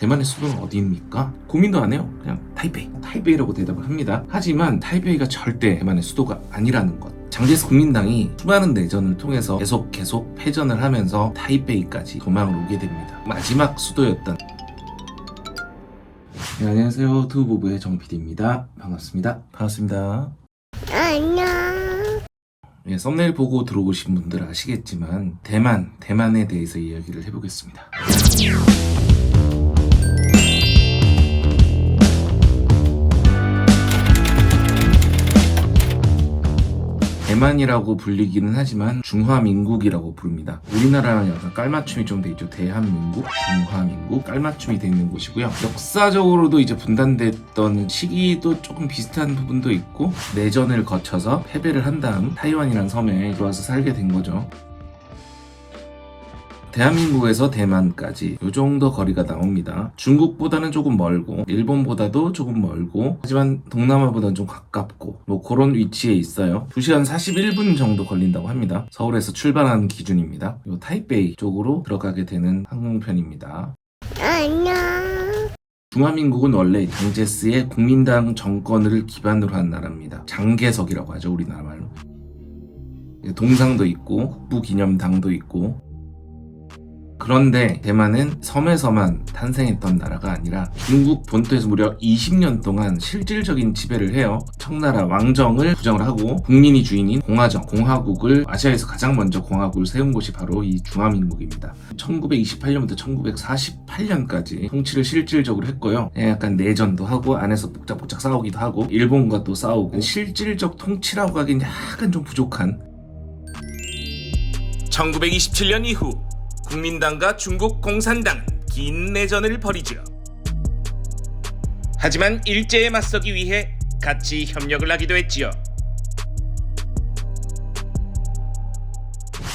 대만의 수도는 어디입니까? 고민도 안 해요. 그냥 타이베이. 타이베이라고 대답을 합니다. 하지만 타이베이가 절대 대만의 수도가 아니라는 것. 장제스 국민당이 수많은 내전을 통해서 계속 계속 패전을 하면서 타이베이까지 도망을 오게 됩니다. 마지막 수도였던 네, 안녕하세요. 투부부의 정PD입니다. 반갑습니다. 반갑습니다. 안녕. 예, 썸네일 보고 들어오신 분들 아시겠지만 대만, 대만에 대해서 이야기를 해보겠습니다. 대만이라고 불리기는 하지만 중화민국이라고 부릅니다. 우리나라랑 약간 깔맞춤이 좀 돼 있죠. 대한민국, 중화민국, 깔맞춤이 돼 있는 곳이고요. 역사적으로도 이제 분단됐던 시기도 조금 비슷한 부분도 있고 내전을 거쳐서 패배를 한 다음 타이완이라는 섬에 들어와서 살게 된 거죠. 대한민국에서 대만까지 이 정도 거리가 나옵니다. 중국보다는 조금 멀고 일본보다도 조금 멀고 하지만 동남아보다는 좀 가깝고 뭐 그런 위치에 있어요. 2시간 41분 정도 걸린다고 합니다. 서울에서 출발하는 기준입니다. 이 타이베이 쪽으로 들어가게 되는 항공편입니다. 안녕. 중화민국은 원래 장제스의 국민당 정권을 기반으로 한 나라입니다. 장개석이라고 하죠, 우리나라 말로. 동상도 있고, 국부기념당도 있고, 그런데 대만은 섬에서만 탄생했던 나라가 아니라 중국 본토에서 무려 20년 동안 실질적인 지배를 해요. 청나라 왕정을 부정을 하고 국민이 주인인 공화정, 공화국을 아시아에서 가장 먼저 공화국을 세운 곳이 바로 이 중화민국입니다. 1928년부터 1948년까지 통치를 실질적으로 했고요. 예, 약간 내전도 하고 안에서 복작복작 싸우기도 하고 일본과 또 싸우고 실질적 통치라고 하기엔 약간 좀 부족한 1927년 이후 국민당과 중국 공산당은 긴 내전을 벌이죠. 하지만 일제에 맞서기 위해 같이 협력을 하기도 했지요.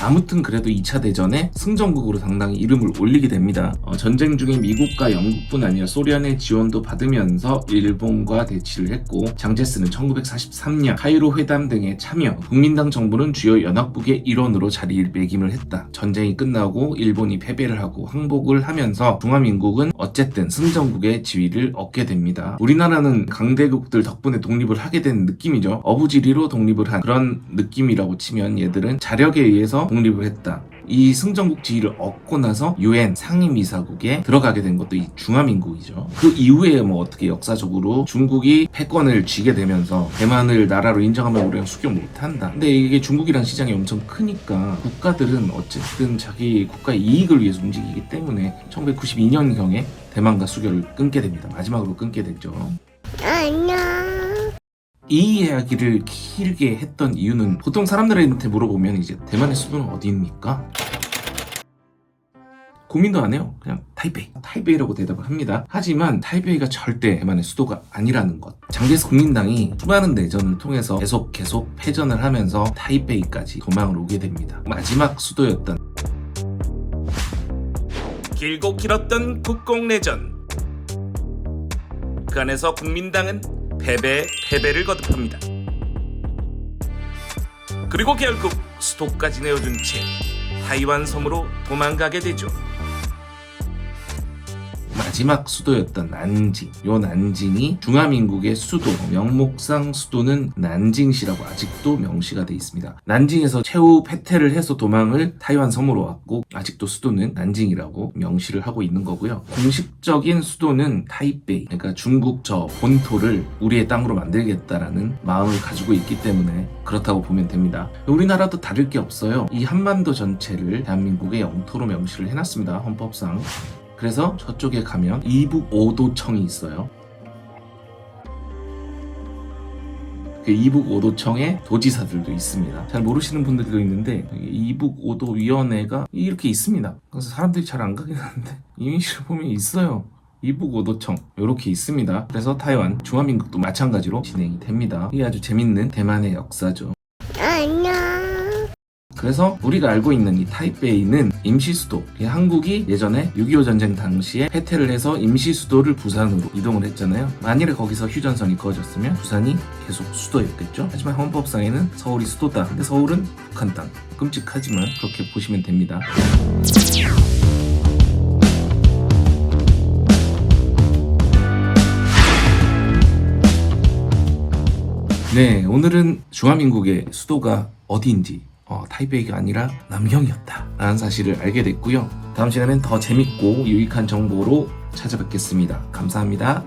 아무튼 그래도 2차 대전에 승전국으로 상당히 이름을 올리게 됩니다. 어, 전쟁 중에 미국과 영국뿐 아니라 소련의 지원도 받으면서 일본과 대치를 했고 장제스는 1943년 카이로 회담 등에 참여 국민당 정부는 주요 연합국의 일원으로 자리매김을 했다. 전쟁이 끝나고 일본이 패배를 하고 항복을 하면서 중화민국은 어쨌든 승전국의 지위를 얻게 됩니다. 우리나라는 강대국들 덕분에 독립을 하게 된 느낌이죠. 어부지리로 독립을 한 그런 느낌이라고 치면 얘들은 자력에 의해서 독립을 했다. 이 승전국 지위를 얻고 나서 유엔 상임이사국에 들어가게 된 것도 이 중화민국이죠. 그 이후에 뭐 어떻게 역사적으로 중국이 패권을 쥐게 되면서 대만을 나라로 인정하면 우리가 수교 못한다. 근데 이게 중국이란 시장이 엄청 크니까 국가들은 어쨌든 자기 국가의 이익을 위해서 움직이기 때문에 1992년경에 대만과 수교를 끊게 됩니다. 마지막으로 끊게 됐죠. 이 이야기를 길게 했던 이유는 보통 사람들한테 물어보면 이제 대만의 수도는 어디입니까? 고민도 안 해요. 그냥 타이베이. 타이베이라고 대답을 합니다. 하지만 타이베이가 절대 대만의 수도가 아니라는 것. 장제스 국민당이 수많은 내전을 통해서 계속 계속 패전을 하면서 타이베이까지 도망을 오게 됩니다. 마지막 수도였던 길고 길었던 국공내전. 그 안에서 국민당은 패배, 패배를 거듭합니다. 그리고 결국 수도까지 내어준 채 타이완 섬으로 도망가게 되죠. 마지막 수도였던 난징. 요 난징이 중화민국의 수도, 명목상 수도는 난징시라고 아직도 명시가 돼 있습니다. 난징에서 최후 패퇴를 해서 도망을 타이완 섬으로 왔고 아직도 수도는 난징이라고 명시를 하고 있는 거고요. 공식적인 수도는 타이베이. 그러니까 중국 저 본토를 우리의 땅으로 만들겠다라는 마음을 가지고 있기 때문에 그렇다고 보면 됩니다. 우리나라도 다를 게 없어요. 이 한반도 전체를 대한민국의 영토로 명시를 해놨습니다. 헌법상. 그래서 저쪽에 가면 이북 오도청이 있어요. 그 이북 오도청에 도지사들도 있습니다. 잘 모르시는 분들도 있는데 이북 오도 위원회가 이렇게 있습니다. 그래서 사람들이 잘 안 가긴 하는데 이미지를 보면 있어요. 이북 오도청 이렇게 있습니다. 그래서 타이완 중화민국도 마찬가지로 진행이 됩니다. 이게 아주 재밌는 대만의 역사죠. 그래서 우리가 알고 있는 이 타이베이는 임시 수도. 한국이 예전에 6.25 전쟁 당시에 해태를 해서 임시 수도를 부산으로 이동을 했잖아요. 만일에 거기서 휴전선이 그어졌으면 부산이 계속 수도였겠죠. 하지만 헌법상에는 서울이 수도다. 근데 서울은 북한 땅. 끔찍하지만 그렇게 보시면 됩니다. 네, 오늘은 중화민국의 수도가 어디인지 어, 타이베이가 아니라 남경이었다라는 사실을 알게 됐고요. 다음 시간엔 더 재밌고 유익한 정보로 찾아뵙겠습니다. 감사합니다.